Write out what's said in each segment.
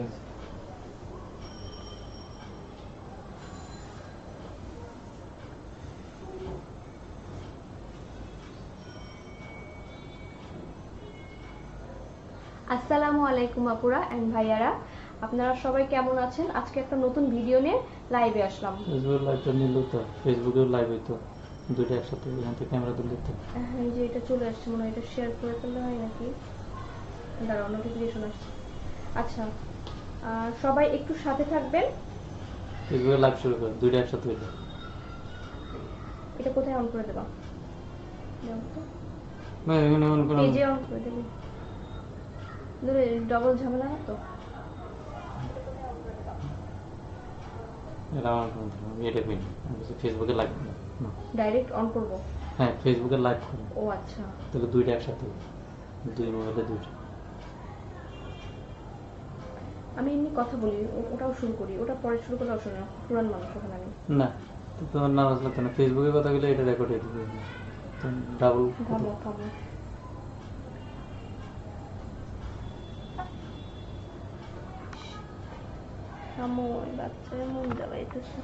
হয়েছে আসসালামু আলাইকুম আপুরা এন্ড ভাইয়ারা। আপনারা সবাই কেমন আছেন? আজকে একটা নতুন ভিডিও নিয়ে লাইভে আসলাম। ফেসবুকের লাইভটা নিল তো ফেসবুকেও লাইভ হইতো দুইটা একসাথে এখান থেকে ক্যামেরা তুলে দিত হ্যাঁ, এই যে এটা চলে আসছে মনে হয় এটা শেয়ার করে ফেললে হয় নাকি? দাঁড়াও নোটিফিকেশন আসছে। আচ্ছা সবাই একটু সাথে থাকবেন। লাইভ শুরু করে দুইটা একসাথে হইল এটা কোথায় অন করে দেবা? না এখানে কোনো পেজে অন করে দেবে। ধরে ডবল ঝামেলা না তো। এটা কোনো আমি এটা করি না। আমি বলছি ফেসবুকে লাইভ ডাইরেক্ট অন করব? হ্যাঁ ফেসবুকে লাইভ করে ও আচ্ছা। তাহলে দুইটা একসাথে। দুই মোবাইলে দুইটা। আমি এমনি কথা বলি ওটাও শুরু করি ওটা পরে শুরু করলে অসুবিধা নেই। পুরান মানুষ ওখানে আমি। না তোমার নারাজ লাগতো না ফেসবুকে কথা বলে এটা রেকর্ড হয়ে যাবে ডাবল থামো থামো থামো বাচ্চা মন জ্বালাইতেছে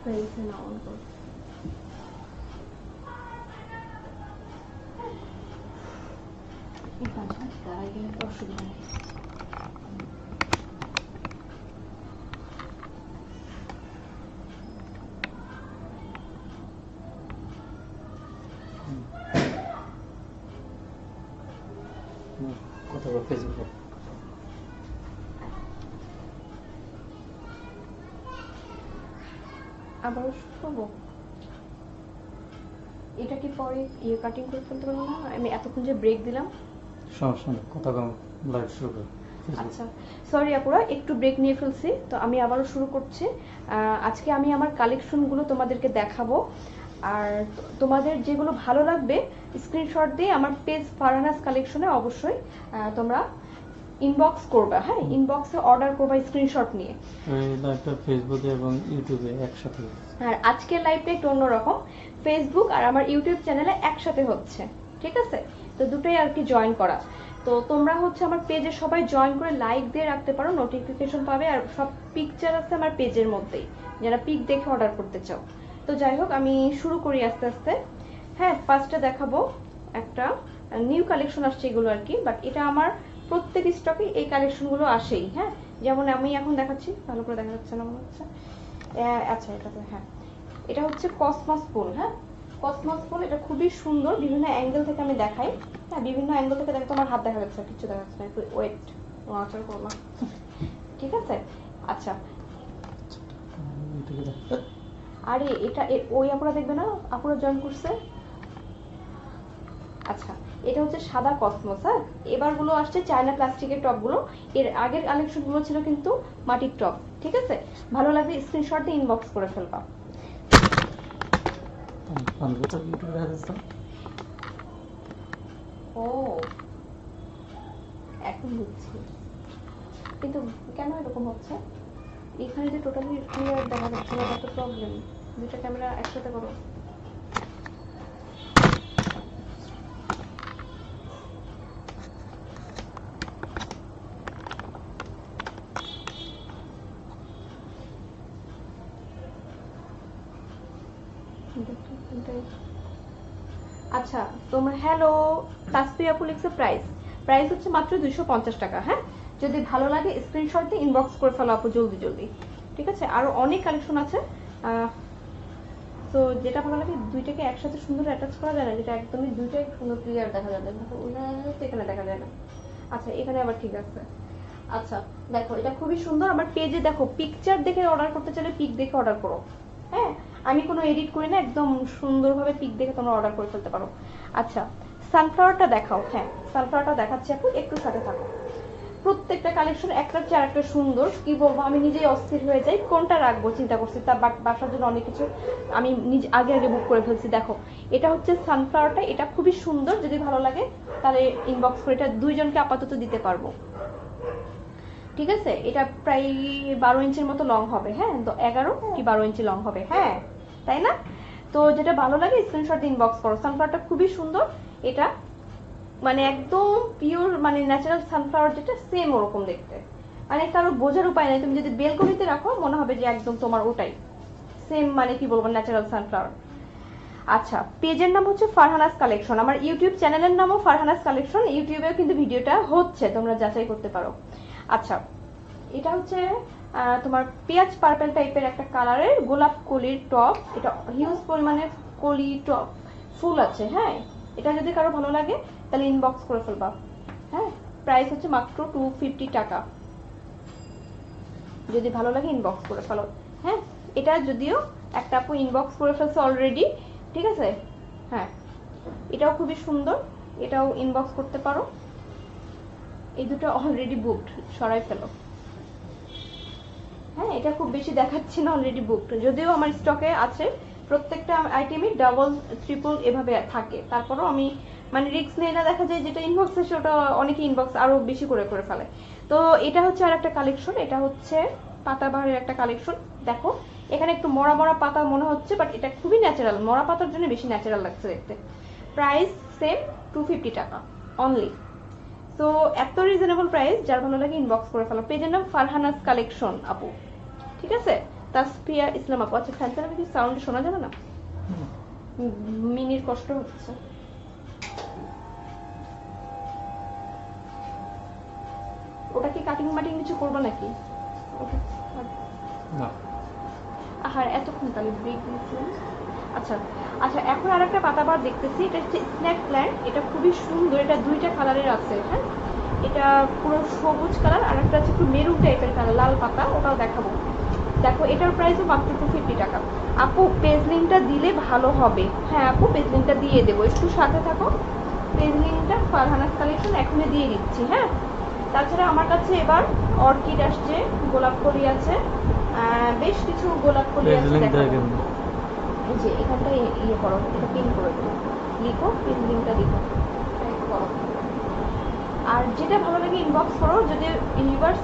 হয়েছে না অন করো এই পাঁচ মিনিট দাঁড়ায় গেলে তো অসুবিধা নেই কথা বল ফেসবুকে আবারও শুরু করব? এটা কি পরে ইয়ে কাটিং করে ফেলতে পারব না? আমি এতক্ষণ যে ব্রেক দিলাম সমস্যা নেই কথা কম লাইভ শুরু করে আচ্ছা সরি আপুরা একটু ব্রেক নিয়ে ফেলছি। তো আমি আবারও শুরু করছি। আজকে আমি আমার কালেকশনগুলো তোমাদেরকে দেখাবো। আর তোমাদের যেগুলো ভালো লাগবে স্ক্রিনশট দিয়ে আমার পেজ ফারানাস কালেকশনে অবশ্যই তোমরা ইনবক্স করবে হ্যাঁ? ইনবক্সে অর্ডার করবা স্ক্রিনশট নিয়ে। এই লাইভটা ফেসবুকে এবং ইউটিউবে একসাথে আর আজকের লাইভটা একটু অন্যরকম। ফেসবুক আর আমার ইউটিউব চ্যানেলে একসাথে হচ্ছে। ঠিক আছে? তো দুটোই আর কি জয়েন করা। তো তোমরা হচ্ছে আমার পেজে সবাই জয়েন করে লাইক দিয়ে রাখতে পারো নোটিফিকেশন পাবে, আর সব পিকচার আছে আমার পেজের মধ্যেই, যারা পিক দেখে অর্ডার করতে চাও। তো যাই হোক, আমি শুরু করি আস্তে আস্তে। হ্যাঁ ফার্স্টে দেখাবো একটা নিউ কালেকশন আসছে এগুলো আর কি বাট এটা আমার প্রত্যেক স্টকে এই কালেকশনগুলো আসেই হ্যাঁ? যেমন আমি এখন দেখাচ্ছি, ভালো করে দেখা যাচ্ছে না মনে হচ্ছে। আচ্ছা এটা তো হ্যাঁ। এটা হচ্ছে কসমস ফুল হ্যাঁ? কসমস ফুল এটা খুবই সুন্দর। বিভিন্ন অ্যাঙ্গেল থেকে আমি দেখাই। হ্যাঁ বিভিন্ন অ্যাঙ্গেল থেকে দেখো তোমার হাত দেখা যাচ্ছে না, কিচ্ছু দেখা যাচ্ছে না। একটু ওয়েট নড়াচড়া করো না। ঠিক আছে? আচ্ছা। আরে এটা ওই আপুরা দেখবে না? আপুরা জয়েন করছে? আচ্ছা এটা হচ্ছে সাদা কসমস হ্যাঁ? এবারগুলো আসছে চায়না প্লাস্টিকের টপগুলো। এর আগের কালেকশনগুলো ছিল কিন্তু মাটির টপ। ঠিক আছে? ভালো লাগলে স্ক্রিনশট দিয়ে ইনবক্স করে ফেলবা। পাঞ্জাবিটা ইউটিউবে দেখা যাচ্ছে না? ও। এখন বুঝছি। কিন্তু কেন এরকম হচ্ছে? এখানে যে টোটালি ক্লিয়ার দেখা যাচ্ছে না একটা প্রবলেম দুইটা ক্যামেরা একসাথে করো দেখো, এটাই। আচ্ছা তোমার হ্যালো তাসপি আপু লিখছে প্রাইস প্রাইস হচ্ছে মাত্র দুইশো পঞ্চাশ টাকা হ্যাঁ? যদি ভালো লাগে স্ক্রিনশট দিয়ে ইনবক্স করে ফেলো আপু জলদি জলদি। ঠিক আছে? আরও অনেক কালেকশন আছে। তো যেটা ভালো লাগে, দুইটাকে একসাথে সুন্দর অ্যাটাচ করা যায় না, যেটা একদমই দুইটাই সুন্দর ক্লিয়ার দেখা যাবে এখানে দেখা যায় না। আচ্ছা এখানে আবার ঠিক আছে। আচ্ছা দেখো, এটা খুবই সুন্দর। আমার পেজে দেখো পিকচার দেখে অর্ডার করতে চাইলে পিক দেখে অর্ডার করো। হ্যাঁ? আমি কোনো এডিট করি না, একদম সুন্দরভাবে পিক দেখে তোমরা অর্ডার করে ফেলতে পারো। আচ্ছা সানফ্লাওয়ারটা দেখাও। হ্যাঁ সানফ্লাওয়ারটা দেখাচ্ছি আপু একটু সাথে থাকো। প্রত্যেকটা কালেকশন একটার চেয়ে আরেকটা সুন্দর। কি বলব, আমি নিজেই অস্থির হয়ে যাই। কোনটা রাখব, চিন্তা করছি। তা বাসার জন্য অনেক কিছু আমি নিজে আগে আগে বুক করে ফেলছি। দেখো, এটা হচ্ছে সানফ্লাওয়ারটা এটা খুবই সুন্দর। যদি ভালো লাগে, তাহলে ইনবক্স করে এটা দুইজনকে আপাতত দিতে পারব। ঠিক আছে? এটা প্রায় বারো ইঞ্চির মতো লং হবে। হ্যাঁ? এগারো কি বারো ইঞ্চি লং হবে। হ্যাঁ? তাই না? তো যেটা ভালো লাগে স্ক্রিনশট ইনবক্স করো। সানফ্লাওয়ারটা খুবই সুন্দর। এটা মানে একদম পিওর মানে ন্যাচারাল সানফ্লাওয়ার যেটা সেম ওরকম দেখতে। মানে কারও বোঝার উপায় নাই। তুমি যদি বেলকনিতে রাখো, মনে হবে যে একদম তোমার ওটাই। সেম মানে কি বলব ন্যাচারাল সানফ্লাওয়ার আচ্ছা পেজের নাম হচ্ছে ফারহানাস কালেকশন আমার ইউটিউব চ্যানেলের নামও ফারহানাস কালেকশন ইউটিউবেও কিন্তু ভিডিওটা হচ্ছে, তোমরা যাচাই করতে পারো। আচ্ছা এটা হচ্ছে তোমার পেঁয়াজ পার্পেল টাইপের একটা কালারের গোলাপ কলির টপ এটা হিউজ পরিমাণে কলি টপ ফুল আছে হ্যাঁ? এটা যদি কারও ভালো লাগে, তাহলে ইনবক্স করে ফেলবা হ্যাঁ? প্রাইস হচ্ছে মাত্র টু ফিফটি টাকা। যদি ভালো লাগে ইনবক্স করে ফেলো হ্যাঁ? এটা যদিও একটা আপু ইনবক্স করে ফেলছে অলরেডি ঠিক আছে? হ্যাঁ। এটাও খুবই সুন্দর, এটাও ইনবক্স করতে পারো। এই দুটো অলরেডি বুকড সরাই ফেলো। হ্যাঁ এটা খুব বেশি দেখাচ্ছি না অলরেডি বুকড যদিও আমার স্টকে আছে, প্রত্যেকটা আইটেমই ডাবল ট্রিপল এভাবে থাকে। তারপরও আমি মানে রিস্ক নেই না দেখা যায় যেটা ইনবক্স আছে ওটা অনেকে ইনবক্স আরও বেশি করে করে ফেলে। তো এটা হচ্ছে আর একটা কালেকশন এটা হচ্ছে পাতাবাহারের একটা কালেকশন দেখো, এখানে একটু মরা মরা পাতা মনে হচ্ছে বাট এটা খুবই ন্যাচারাল মরা পাতার জন্য বেশি ন্যাচারাল লাগছে দেখতে। প্রাইস সেম টু ফিফটি টাকা অনলি তো এত রিজনেবল প্রাইস যার ভালো লাগে ইনবক্স করে ফেলো। পেজের নাম ফারহানাস কালেকশন আপু। ঠিক আছে? তাসফিয়া ইসলাম আপু আচ্ছা ফ্যান কি সাউন্ড শোনা যাবে না? মিনির কষ্ট হচ্ছে। ওটা কি কাটিং মাটিং কিছু করব নাকি? ওকে না। আর এতক্ষণ তাহলে ব্রেক দিয়েছিলাম আচ্ছা আচ্ছা এখন আর একটা পাতাবার দেখতেছি। এটা হচ্ছে স্ন্যাক প্ল্যান্ট এটা খুবই সুন্দর। এটা দুইটা কালারের আছে হ্যাঁ? এটা পুরো সবুজ কালার আর একটা আছে একটু মেরুন টাইপের কালার লাল পাতা। ওটাও দেখাবো। দেখো এটার প্রাইসও মাত্র টু ফিফটি টাকা। আপু পেজ লিঙ্কটা দিলে ভালো হবে। হ্যাঁ আপু পেজ লিঙ্কটা দিয়ে দেবো। একটু সাথে থাকো। পেজ লিঙ্কটা ফারহানাস কালেকশন এখনই দিয়ে দিচ্ছি হ্যাঁ? তাছাড়া আমার কাছে এবার অর্কিড আসছে গোলাপ কলি আছে। আহ, বেশ কিছু গোলাপ কলি আছে এই যে এখানটায় ইয়ে করো এটা পিন করে দেবো লিখো পিন লিঙ্কটা লিখো। করো। আর যেটা ভালো লাগে ইনবক্স করো, যদি ইউনিভার্স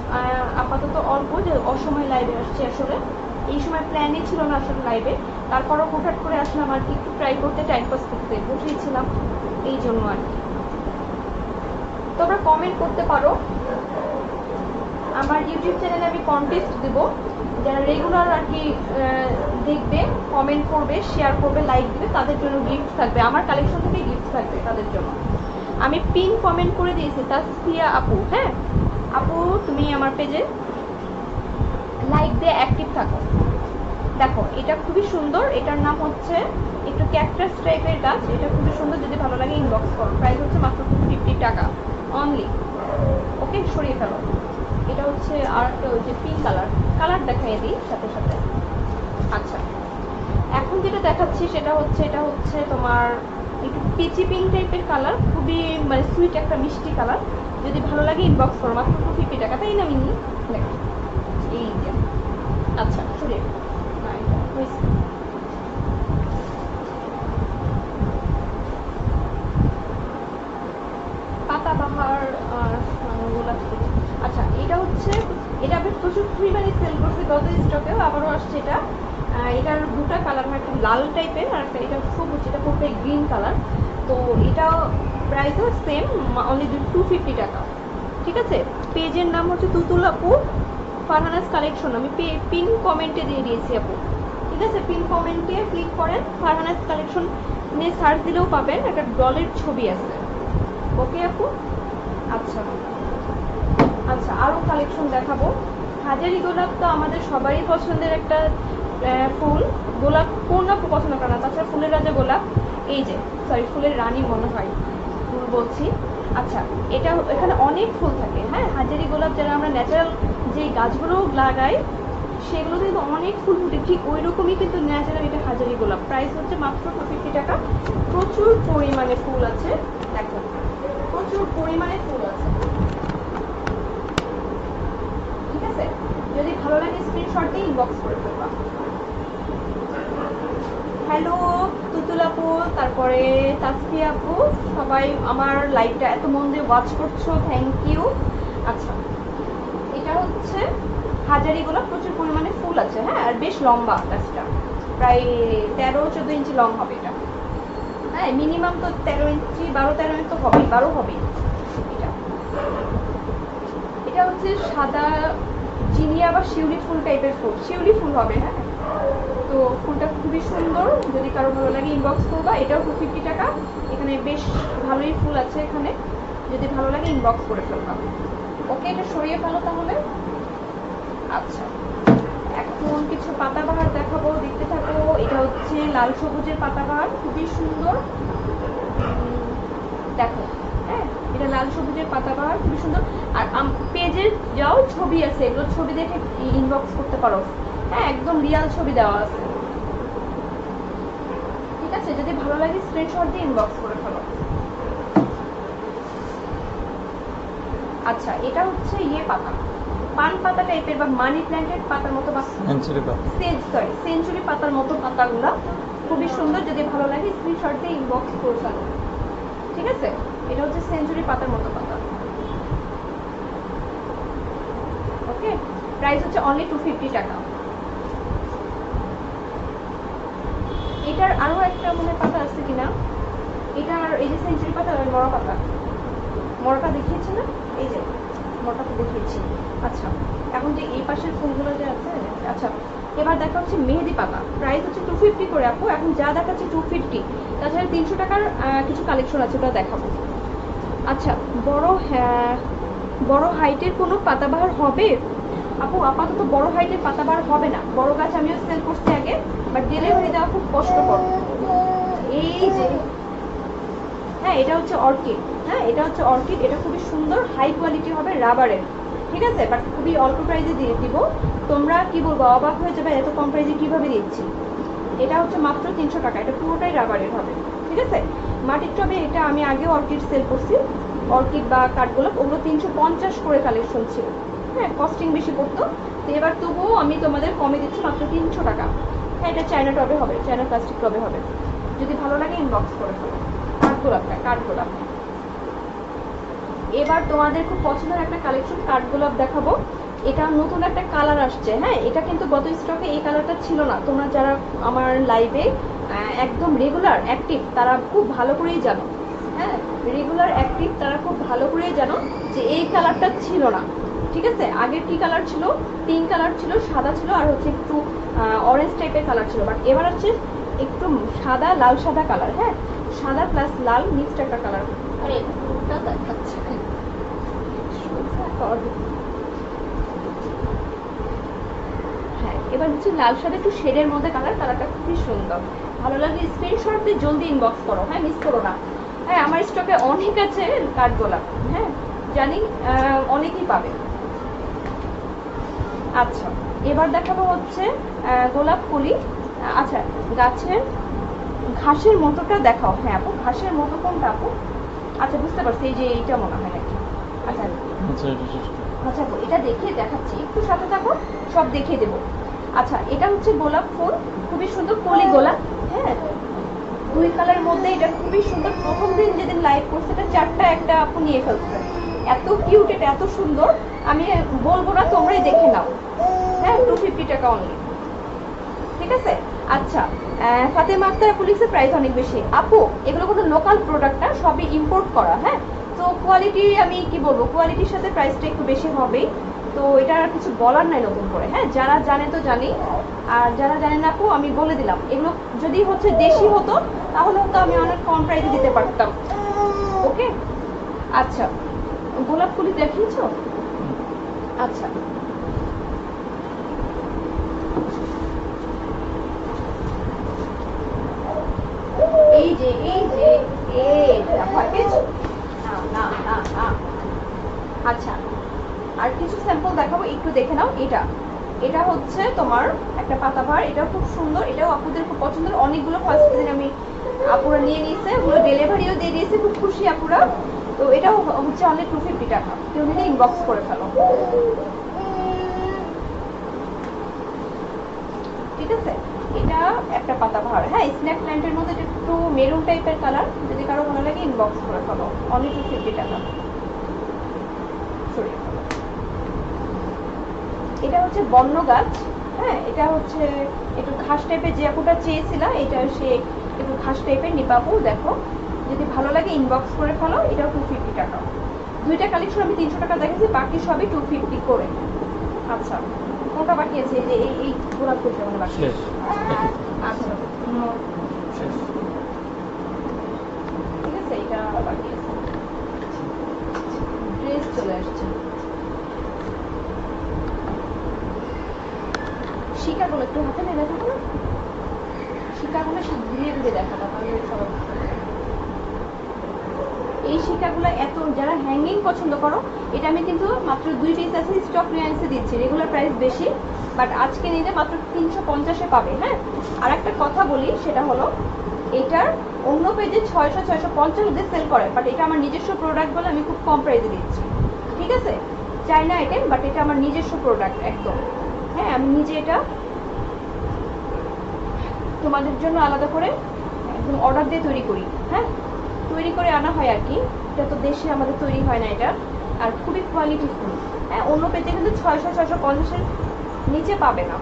আপাতত অল্প যে অসময় লাইভে আসছে আসলে। এই সময় প্ল্যানই ছিল না আসলে লাইভে তারপরও হুটহাট করে আসলাম আর কি, একটু ট্রাই করতে টাইম পাস করতে বসেছিলাম। এই জন্য আর কি। তোমরা কমেন্ট করতে পারো। আমার ইউটিউব চ্যানেলে আমি কন্টেস্ট দেব। যারা রেগুলার আর কি দেখবে কমেন্ট করবে শেয়ার করবে লাইক দিবে, তাদের জন্য গিফট থাকবে। আমার কালেকশন থেকে গিফট থাকবে তাদের জন্য। আমি পিন কমেন্ট করে দিয়েছি তাসফিয়া আপু হ্যাঁ? আপু, তুমি আমার পেজে লাইক দিয়ে অ্যাক্টিভ থাকো। দেখো, এটা খুবই সুন্দর, এটার নাম হচ্ছে একটু ক্যাকটাস টাইপের গাছ, এটা খুবই সুন্দর, যদি ভালো লাগে ইনবক্স করো। প্রাইস হচ্ছে মাত্র টু ফিফটি টাকা অনলি ওকে সরিয়ে ফেলো। এটা হচ্ছে আর একটা যে পিঙ্ক কালার কালার দেখাই দিই, সাথে সাথে। আচ্ছা। এখন যেটা দেখাচ্ছি, সেটা হচ্ছে, এটা হচ্ছে তোমার একটু পিচি পিঙ্ক টাইপের কালার খুবই মানে সুইট একটা মিষ্টি কালার যদি ভালো লাগে ইনবক্স করো, মাত্র টু ফিফটি টাকা। তাই না মিনি দেখো, এই যে। আচ্ছা। আচ্ছা এটা হচ্ছে, এটা আমি প্রচুর পরিমাণে সেল করছি গত স্টকেও আবারও আসছে এটা। এটার দুটা কালার হয় একটা লাল টাইপের আর একটা এটা সবুজ এটা পুরোটাই গ্রিন কালার তো এটা প্রাইসও সেম অনলি টু ফিফটি টাকা। ঠিক আছে? পেজের নাম হচ্ছে তুতুল আপু ফারহানাস কালেকশন আমি পিন কমেন্টে দিয়ে দিয়েছি আপু। ঠিক আছে? পিন কমেন্টে ক্লিক করেন ফারহানাস কালেকশন নিয়ে সার্চ দিলেও পাবেন। একটা ডলের ছবি আছে। ওকে আপু? আচ্ছা। আচ্ছা আরও কালেকশন দেখাবো। হাজারি গোলাপ তো আমাদের সবারই পছন্দের একটা ফুল, গোলাপ কোন আপু পছন্দ করে না, তাছাড়া ফুলের রাজা গোলাপ, এই যে সরি ফুলের রানী মনে হয়, ফুল বলছি। আচ্ছা এটা এখানে অনেক ফুল থাকে হ্যাঁ? হাজারি গোলাপ যারা আমরা ন্যাচারাল যে গাছগুলো লাগাই সেগুলো কিন্তু অনেক ফুল ফুটে, ঠিক ওই রকমই কিন্তু ন্যাচারাল এটা হাজারি গোলাপ। প্রাইস হচ্ছে মাত্র টু ফিফটি টাকা। প্রচুর পরিমাণে ফুল আছে, দেখো, প্রচুর পরিমাণে ফুল আছে। ঠিক আছে? যদি ভালো লাগে স্ক্রিনশট দিয়ে ইনবক্স করে ফেলবা হ্যালো, তুতুল আপু, তারপরে তাসফি আপু, সবাই আমার লাইভটা এত মন দিয়ে ওয়াচ করছ থ্যাংক ইউ আচ্ছা এটা হচ্ছে হাজারি গোলাপ প্রচুর পরিমাণে ফুল আছে হ্যাঁ আর বেশ লম্বা গাছটা। প্রায় তেরো, চোদ্দ ইঞ্চি লং হবে এটা। হ্যাঁ মিনিমাম তো তেরো ইঞ্চি, বারো, তেরো ইঞ্চি তো হবেই, বারো হবেই এটা। এটা হচ্ছে সাদা জিনিয়া বা শিউলি ফুল টাইপের ফুল, শিউলি ফুল হবে হ্যাঁ। তো ফুলটা খুবই সুন্দর, যদি কারও ভালো লাগে ইনবক্স করবা, এটাও টু ফিফটি টাকা। এখানে বেশ ভালোই ফুল আছে এখানে, যদি ভালো লাগে ইনবক্স করে ফেলবা। ওকে, এটা সরিয়ে ফেলো তাহলে। আচ্ছা এখন কিছু পাতাবাহার দেখাবো, দেখতে থাকো। এটা হচ্ছে লাল সবুজের পাতাবাহার, খুবই সুন্দর। দেখো হ্যাঁ এটা লাল সবুজের পাতাবাহার, খুবই সুন্দর। আর পেজের যাও, ছবি আছে, এগুলো ছবি দেখে ইনবক্স করতে পারো। হ্যাঁ একদম রিয়াল ছবি দেওয়া আছে। আছে যদি ভালো লাগে স্ক্রিনশট দিয়ে ইনবক্স করে ফেলো। আচ্ছা এটা হচ্ছে ইয়ে পাতা। পান পাতা টাইপের বা মানি প্ল্যান্টের পাতার মতো বা সেঞ্চুরি পাতা। সরি সেঞ্চুরি পাতার মতো পাতাগুলো খুবই সুন্দর যদি ভালো লাগে স্ক্রিনশট দিয়ে ইনবক্স করে ফেলো। ঠিক আছে? এটা হচ্ছে সেঞ্চুরি পাতার মতো পাতা। ওকে প্রাইস হচ্ছে অনলি টু ফিফটি টাকা। এটার আরও একটা মনে পাতা আছে কিনা? এটা আর এই যে সেঞ্চুরি পাতা আর মরা পাতা। মরাটা দেখিয়েছি না? এই যে, মরাটা তো দেখিয়েছি। আচ্ছা এখন যে এই পাশের ফুলগুলো যে আছে আচ্ছা এবার দেখা হচ্ছে মেহেদি পাতা। প্রাইস হচ্ছে টু ফিফটি করে, আপু। এখন যা দেখাচ্ছে টু ফিফটি তাছাড়া তিনশো টাকার কিছু কালেকশন আছে, ওটা দেখাবো। আচ্ছা বড় হ্যাঁ বড় হাইটের কোনো পাতাবাহার হবে? আপু, আপাতত বড় হাইটের পাতাবাহার হবে না। বড় গাছ আমিও সেল করছি আগে বাট ডেলিভারি দেওয়া খুব কষ্টকর। এই যে হ্যাঁ এটা হচ্ছে অর্কিড। হ্যাঁ এটা হচ্ছে অর্কিড, এটা খুবই সুন্দর হাই কোয়ালিটি হবে রাবারের ঠিক আছে? বাট খুবই অল্প প্রাইসে দিয়ে দিব। তোমরা কি বলব, অবাক হয়ে যাবে এত কম প্রাইসে কীভাবে দিচ্ছি। এটা হচ্ছে মাত্র তিনশো টাকা, এটা পুরোটাই রাবারের হবে। ঠিক আছে? মাটির টবে এটা আমি আগেও অর্কিড সেল করছি। অর্কিড বা কাঠগোলাপ, ওগুলো তিনশো পঞ্চাশ করে কালেকশন ছিল। হ্যাঁ কস্টিং বেশি পড়তো। তো এবার তবুও আমি তোমাদের কমে দিচ্ছি মাত্র তিনশো টাকা। হ্যাঁ এটা চায়না টবে হবে চায়না প্লাস্টিক টবে হবে। যদি ভালো লাগে ইনবক্স করে ফেলো। কাঠগোলাপটা কাঠগোলাপ এবার তোমাদের খুব পছন্দের একটা কালেকশন কাঠগোলাপ দেখাবো। এটা নতুন একটা কালার আসছে হ্যাঁ এটা কিন্তু গত স্টকে এই কালারটা ছিল না। তোমরা যারা আমার লাইভে একদম রেগুলার অ্যাক্টিভ তারা খুব ভালো করেই জানো। হ্যাঁ রেগুলার অ্যাক্টিভ তারা খুব ভালো করেই জানো যে এই কালারটা ছিল না। ঠিক আছে? আগের কি কালার ছিল? পিঙ্ক কালার ছিল সাদা ছিল আর হচ্ছে একটু অরেঞ্জ টাইপের কালার ছিল। বাট এবার হচ্ছে একটু সাদা লাল সাদা কালার হ্যাঁ? সাদা প্লাস লাল মিক্সড একটা কালার আরে ওটা দেখাচ্ছে হ্যাঁ এবার হচ্ছে লাল সাদা একটু শেডের মধ্যে কালার কালারটা খুবই সুন্দর। ভালো লাগলে স্ক্রিনশট দিয়ে জলদি ইনবক্স করো হ্যাঁ? মিস করো না। হ্যাঁ আমার স্টকে অনেক আছে কাঠগোলাপ হ্যাঁ? জানি আহ, অনেকেই পাবে। আচ্ছা এবার দেখাবো হচ্ছে গোলাপ ফুলি আচ্ছা গাছের ঘাসের মতোটা দেখাও। হ্যাঁ আপু ঘাসের মতো কোনটা আপু? আচ্ছা বুঝতে পারছি এই যে এইটা মনে হয় নাকি? আচ্ছা আচ্ছা এটা আচ্ছা দেখিয়ে দেখাচ্ছি একটু সাথে থাকো সব দেখিয়ে দেবো। আচ্ছা এটা হচ্ছে গোলাপ ফুল খুবই সুন্দর কলি গোলাপ হ্যাঁ? দুই কালার মধ্যে এটা খুবই সুন্দর। প্রথম দিন যেদিন লাইভ করছে এটা চারটা একটা আপু নিয়ে ফেলছে। এত কিউট এটা এত সুন্দর, আমি বলব না তোমরাই দেখে নাও। হ্যাঁ টু ফিফটি টাকা অনলি ঠিক আছে? আচ্ছা ফাতেমা আক্তার পুলিশের প্রাইস অনেক বেশি। আপু, এগুলো কোনো লোকাল প্রোডাক্ট না, সবই ইম্পোর্ট করা হ্যাঁ? তো কোয়ালিটি আমি কি বলব কোয়ালিটির সাথে প্রাইসটা একটু বেশি হবেই। তো এটা আর কিছু বলার নাই নতুন করে হ্যাঁ? যারা জানে তো জানি। আর যারা জানে না আপু, আমি বলে দিলাম। এগুলো যদি হচ্ছে দেশি হতো তাহলে তো আমি অনেক কম প্রাইসে দিতে পারতাম। ওকে? আচ্ছা। গোলাপ ফুলি দেখিয়েছো? আচ্ছা। এই যে এই যে এই ভয় পেয়েছ? না না না না। আচ্ছা আর কিছু স্যাম্পল দেখাবো একটু দেখে নাও এটা। এটা হচ্ছে তোমার একটা পাতাবাহার এটা খুব সুন্দর এটাও আপুদের খুব পছন্দের। অনেকগুলো ফার্স্ট দিন আমি আপুরা নিয়ে নিয়েছে ওগুলো ডেলিভারিও দিয়ে দিয়েছে খুব খুশি আপুরা। তো এটাও হচ্ছে অনেক টু ফিফটি টাকা কেউ নিলে ইনবক্স করে ফেলো। ঠিক আছে? এটা একটা পাতাবাহার হ্যাঁ স্ন্যাক প্ল্যান্টের মধ্যে একটু মেরুন টাইপের কালার যদি কারও ভালো লাগে ইনবক্স করে ফেলো। অনলি টু ফিফটি টাকা এটা হচ্ছে বন্য গাছ। হ্যাঁ এটা হচ্ছে একটু ঘাস টাইপের যে আপুটা চেয়েছিলাম এটা সে একটু ঘাস টাইপের নিপাপু, দেখো। যদি ভালো লাগে ইনবক্স করে ফেলো এটাও টু ফিফটি টাকা। দুইটা কালেকশন আমি তিনশো টাকা দেখেছি বাকি সবই টু ফিফটি করে আচ্ছা কোনটা বাকি আছে এই যে এই এই গোলাপ ফুলটা মানে বাকি আচ্ছা ঠিক আছে এটা বাকি আছে ড্রেস চলে আসছে। শিকাগুলো একটু হাতে নিয়ে দেখা না শিকাগুলো ধীরে দেখাটা তাহলে সবাই। এই শিকাগুলো এত, যারা হ্যাঙ্গিং পছন্দ করো, এটা আমি কিন্তু মাত্র দুই পিস আছে স্টক নিয়ে দিচ্ছি। রেগুলার প্রাইস বেশি বাট আজকে নিলে মাত্র তিনশো পঞ্চাশে পাবে হ্যাঁ? আর একটা কথা বলি, সেটা হলো, এটার অন্য পেজে ছয়শো ছয়শো পঞ্চাশ অব্দি সেল করে বাট এটা আমার নিজস্ব প্রোডাক্ট বলে আমি খুব কম প্রাইসে দিচ্ছি। ঠিক আছে? চাইনা আইটেম বাট এটা আমার নিজস্ব প্রোডাক্ট একদম। হ্যাঁ আমি নিজে এটা তোমাদের জন্য আলাদা করে একদম অর্ডার দিয়ে তৈরি করি হ্যাঁ? তৈরি করে আনা হয় আর কি। এটা তো দেশে আমাদের তৈরি হয় না এটা। আর খুবই কোয়ালিটি ফুল হ্যাঁ অন্য পেতে কিন্তু ছয়শো ছয়শো পঞ্চাশের নিচে পাবে না।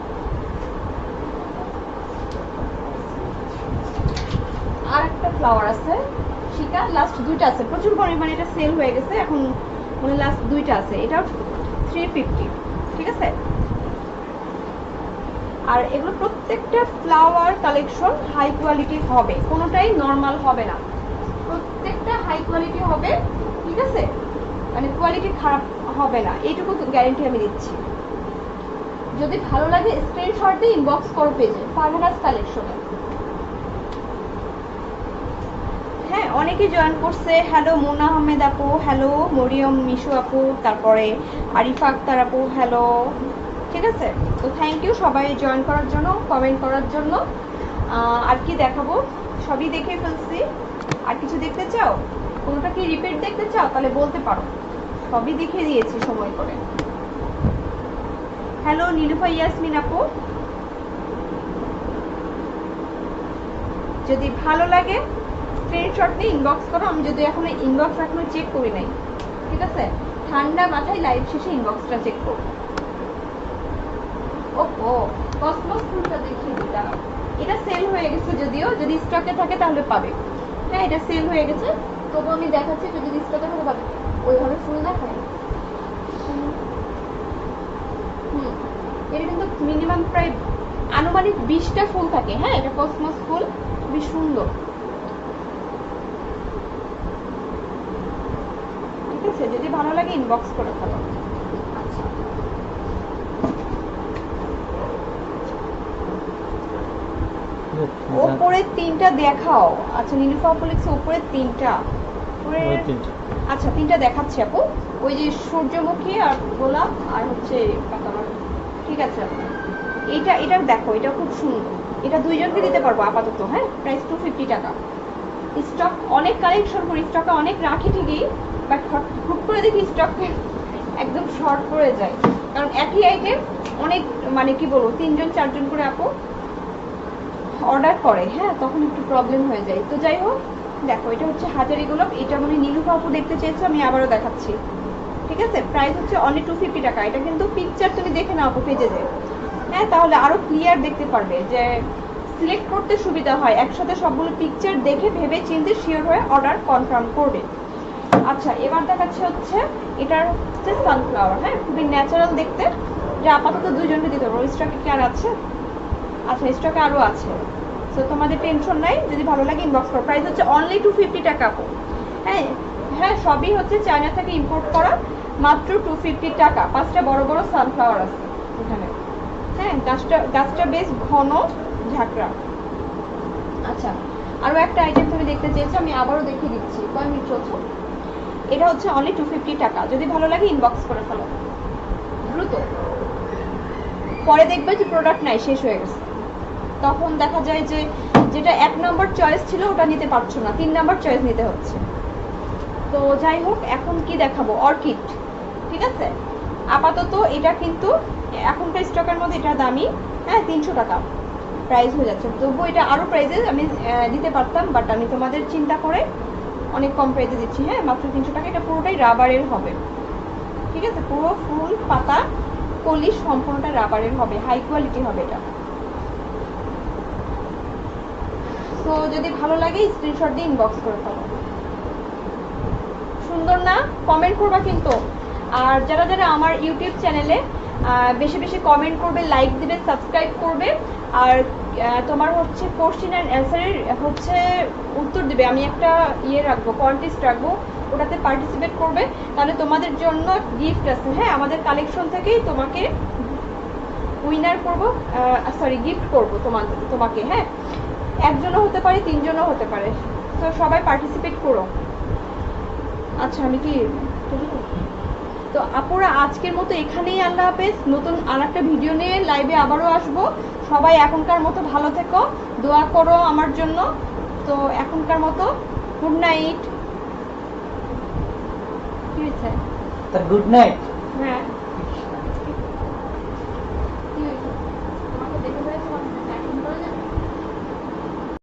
আর একটা ফ্লাওয়ার আছে, শিকা। লাস্ট দুইটা আছে। প্রচুর পরিমাণে এটা সেল হয়ে গেছে। এখন মানে লাস্ট দুইটা আছে। এটাও থ্রি ফিফটি ঠিক আছে? আর এগুলো প্রত্যেকটা ফ্লাওয়ার কালেকশন হাই কোয়ালিটি হবে। কোনোটাই নর্মাল হবে না। হাই কোয়ালিটি হবে, ঠিক আছে? মানে কোয়ালিটি খারাপ হবে না, এইটুকু গ্যারেন্টি আমি দিচ্ছি। যদি ভালো লাগে স্ক্রিনশট দিয়ে ইনবক্স করো পেজে ফারহানাস কালেকশনে হ্যাঁ অনেকে জয়েন করছে। হ্যালো মোনা আহমেদ আপু হ্যালো মরিয়ম মিশু আপু, তারপরে আরিফা আক্তার আপু হ্যালো ঠিক আছে? তো থ্যাংক ইউ সবাই জয়েন করার জন্য কমেন্ট করার জন্য। আর কি দেখাবো? সবই দেখে ফেলছি। আর কিছু দেখতে চাও? কোনোটা কি রিপিট দেখতে চাও? তাহলে বলতে পারো। সবই দেখে দিয়েছি সময় করে। হ্যালো নীলুফা ইয়াসমিন আপু। যদি ভালো লাগে স্ক্রিনশট নিয়ে ইনবক্স করো। আমি যদি এখনও ইনবক্স এখনও চেক করি নাই। ঠিক আছে? ঠান্ডা মাথায় লাইভ শেষে ইনবক্সটা চেক করো। ওহো কসমস ফুলটা দেখিয়ে দিই এটা সেল হয়ে গেছে যদিও। যদি স্টকে থাকে তাহলে পাবে। হ্যাঁ এটা সেল হয়ে গেছে। তবু আমি দেখাচ্ছি যদি স্টকে থাকে পাবে ওইভাবে ফুল দেখায় হুম। এটা কিন্তু মিনিমাম প্রায় আনুমানিক বিশটা ফুল থাকে হ্যাঁ? এটা কসমস ফুল খুবই সুন্দর। ঠিক আছে? যদি ভালো লাগে ইনবক্স করে ফেলো। আচ্ছা। ওপরের তিনটা দেখাও। আচ্ছা নীলুফা ওপরের তিনটা। তিনটা। আচ্ছা তিনটা দেখাচ্ছি আপু। ওই যে সূর্যমুখী আর গোলাপ আর হচ্ছে পাতাবাহার। ঠিক আছে এটা এটা দেখো এটা খুব সুন্দর। এটা দুইজনকে দিতে পারব আপাতত হ্যাঁ? প্রাইস টু ফিফটি টাকা। স্টক অনেক কালেকশন করি স্টকে অনেক রাখি ঠিকই বাট হুট করে দেখি স্টক একদম শর্ট পড়ে যায়। কারণ একই আইটেম অনেক মানে কি বলব তিনজন চারজন করে আপু অর্ডার করে হ্যাঁ? তখন একটু প্রবলেম হয়ে যায়। তো যাই হোক দেখো, এটা হচ্ছে হাজারি গোলাপ, এটা মানে নীলুফা আপু দেখতে চেয়েছো, আমি আবারও দেখাচ্ছি। ঠিক আছে? প্রাইস হচ্ছে অনলি টু ফিফটি টাকা। এটা কিন্তু পিকচার তুমি দেখে নাও আপু পেজে যে। হ্যাঁ তাহলে আরও ক্লিয়ার দেখতে পারবে যে সিলেক্ট করতে সুবিধা হয়। একসাথে সবগুলো পিকচার দেখে ভেবে চিন্তে শিওর হয়ে অর্ডার কনফার্ম করবে। আচ্ছা এবার দেখাচ্ছে হচ্ছে, এটার হচ্ছে সানফ্লাওয়ার হ্যাঁ? খুবই ন্যাচারাল দেখতে। যে আপাতত দুইজনকে দিতে পারব। স্টকে কি আর আছে? আচ্ছা স্টকে আরও আছে। তো তোমাদের টেনশন নাই, যদি ভালো লাগে ইনবক্স করো। প্রাইস হচ্ছে অনলি টু ফিফটি টাকা হ্যাঁ হ্যাঁ সবই হচ্ছে চায়না থেকে ইম্পোর্ট করা, মাত্র টু ফিফটি টাকা। পাঁচটা বড় বড় সানফ্লাওয়ার আছে এখানে। হ্যাঁ গাছটা গাছটা বেশ ঘন ঝাঁকড়া। আচ্ছা আরও একটা আইটেম তুমি দেখতে চেয়েছো, আমি আবারও দেখিয়ে দিচ্ছি। কয় মিনিট চলছে? এটা হচ্ছে অনলি টু ফিফটি টাকা। যদি ভালো লাগে ইনবক্স করে ফেলো। দ্রুত। পরে দেখবে যে প্রোডাক্ট নাই, শেষ হয়ে গেছে। তখন দেখা যায় যে যেটা এক নম্বর চয়েস ছিল, ওটা নিতে পারছ না। তিন নম্বর চয়েস নিতে হচ্ছে। তো যাই হোক, এখন কি দেখাবো? অর্কিড, ঠিক আছে? আপাতত এটা কিন্তু এখনকার স্টকের মধ্যে এটা দামি। হ্যাঁ তিনশো টাকা প্রাইস হয়ে যাচ্ছে। তবুও এটা আরও প্রাইজে আমি দিতে পারতাম বাট আমি তোমাদের চিন্তা করে অনেক কম প্রাইজে দিচ্ছি। হ্যাঁ মাত্র তিনশো টাকা। এটা পুরোটাই রাবারের হবে। ঠিক আছে? পুরো ফুল পাতা কলি সম্পূর্ণটা রাবারের হবে। হাই কোয়ালিটি হবে এটা। তো যদি ভালো লাগে স্ক্রিনশট দিয়ে ইনবক্স করে ফেলো। সুন্দর না? কমেন্ট করবা কিন্তু। আর যারা যারা আমার ইউটিউব চ্যানেলে বেশি বেশি কমেন্ট করবে লাইক দিবে সাবস্ক্রাইব করবে, আর তোমার হচ্ছে কোশ্চেন অ্যান্ড অ্যান্সারের হচ্ছে উত্তর দিবে। আমি একটা ইয়ে রাখব কন্টেস্ট রাখব, ওটাতে পার্টিসিপেট করবে। তাহলে তোমাদের জন্য গিফট আছে। হ্যাঁ আমাদের কালেকশন থেকেই তোমাকে উইনার করব সরি গিফট করব তোমাদের তোমাকে হ্যাঁ? একজনও হতে পারে তিনজনও হতে পারে। তো সবাই পার্টিসিপেট করো। আচ্ছা আমি কি তো আপুরা আজকের মতো এখানেই আল্লাহ হাফেজ। নতুন আর একটা ভিডিও নিয়ে লাইভে আবারও আসব। সবাই এখনকার মতো ভালো থেকো। দোয়া করো আমার জন্য। তো এখনকার মতো গুড নাইট কি হয়েছে? তা গুড নাইট হ্যাঁ।